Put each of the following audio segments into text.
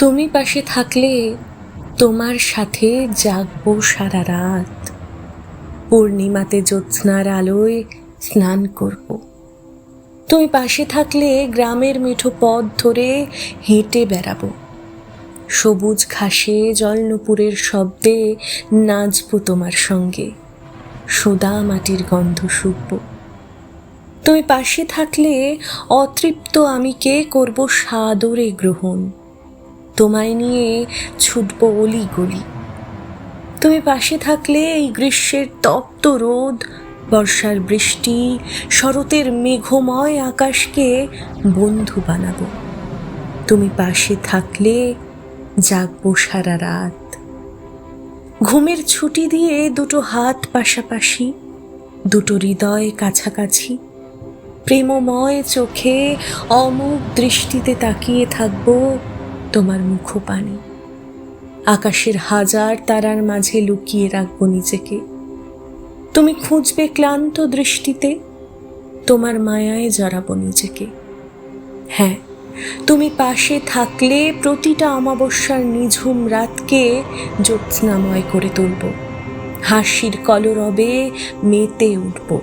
তুমি পাশে থাকলে তোমার সাথে জাগবো সারা রাত। পূর্ণিমাতে জ্যোৎস্নার আলোয় স্নান করব। তুমি পাশে থাকলে গ্রামের মিঠো পথ ধরে হেঁটে বেড়াবো। সবুজ ঘাসে জলনুপুরের শব্দে নাচবো তোমার সঙ্গে। সোদা মাটির গন্ধ শুকবো। তুমি পাশে থাকলে অতৃপ্ত আমি কে করব সাদরে গ্রহণ। তোমায় নিয়ে ছুটব অলি গলি। তুমি পাশে থাকলে এই গ্রীষ্মের তপ্ত রোদ, বর্ষার বৃষ্টি, শরতের মেঘময় আকাশকে বন্ধু বানাবো। তুমি পাশে থাকলে জাগবো সারা রাত। ঘুমের ছুটি দিয়ে দুটো হাত পাশাপাশি, দুটো হৃদয় কাছাকাছি, প্রেমময় চোখে অমুক দৃষ্টিতে তাকিয়ে থাকব তোমার মুখপানে আকাশের হাজার তারার মাঝে লুকিয়ে রাখব নিজেকে। তুমি খুঁজবে ক্লান্ত দৃষ্টিতে, তোমার মায়ায় জড়াবো নিজেকে। হ্যাঁ তুমি পাশে থাকলে প্রতিটা অমাবস্যার নিঝুম রাতকে জ্যোৎস্নাময় করে তুলব। হাসির কলরবে মেতে উঠব।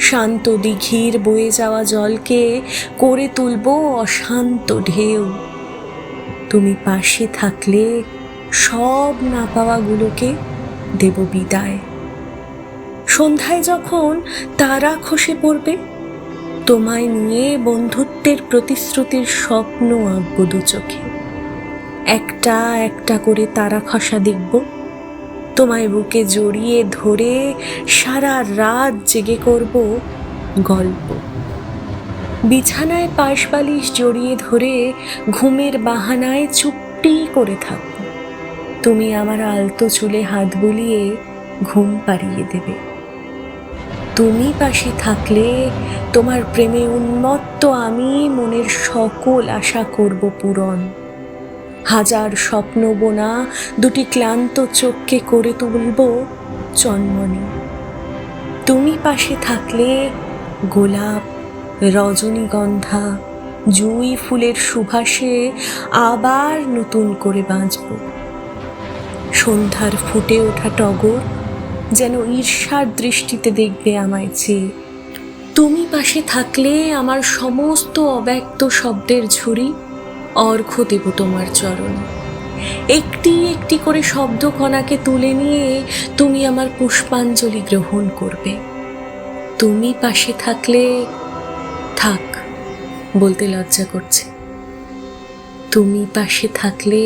শান্ত দিঘির বয়ে যাওয়া জলকে করে তুলব অশান্ত ঢেউ। তুমি পাশে থাকলে সব না পাওয়াগুলোকে দেব বিদায়। সন্ধ্যায় যখন তারা খসে পড়বে, তোমায় নিয়ে বন্ধুত্বের প্রতিশ্রুতির স্বপ্ন আঁকবো দু চোখে। একটা একটা করে তারা খসা দেখব। তোমায় বুকে জড়িয়ে ধরে সারা রাত জেগে করব গল্প। বিছানায় পাশ বালিশ জড়িয়ে ধরে ঘুমের বাহানায় চুপটি করে থাকব তুমি আমার আলতো চুলে হাত বুলিয়ে ঘুম পাড়িয়ে দেবে। তুমি পাশে থাকলে তোমার প্রেমে উন্মত্ত আমি মনের সকল আশা করব পূরণ। হাজার স্বপ্ন বোনা দুটি ক্লান্ত চোখকে করে তুলব চন্মনে তুমি পাশে থাকলে গোলাপ রজনীগন্ধা, জুই ফুলের সুভাষে আবার নতুন করে বাঁচব। সন্ধ্যার ফুটে ওঠা টগর যেন ঈর্ষার দৃষ্টিতে দেখবে আমায় চেয়ে। তুমি পাশে থাকলে আমার সমস্ত অব্যক্ত শব্দের ঝুড়ি অর্ঘ্য দেব তোমার চরণ। একটি একটি করে শব্দ কণাকে তুলে নিয়ে তুমি আমার পুষ্পাঞ্জলি গ্রহণ করবে। তুমি পাশে থাকলে থাক বলতে লজ্জা করছে। তুমি পাশে থাকলে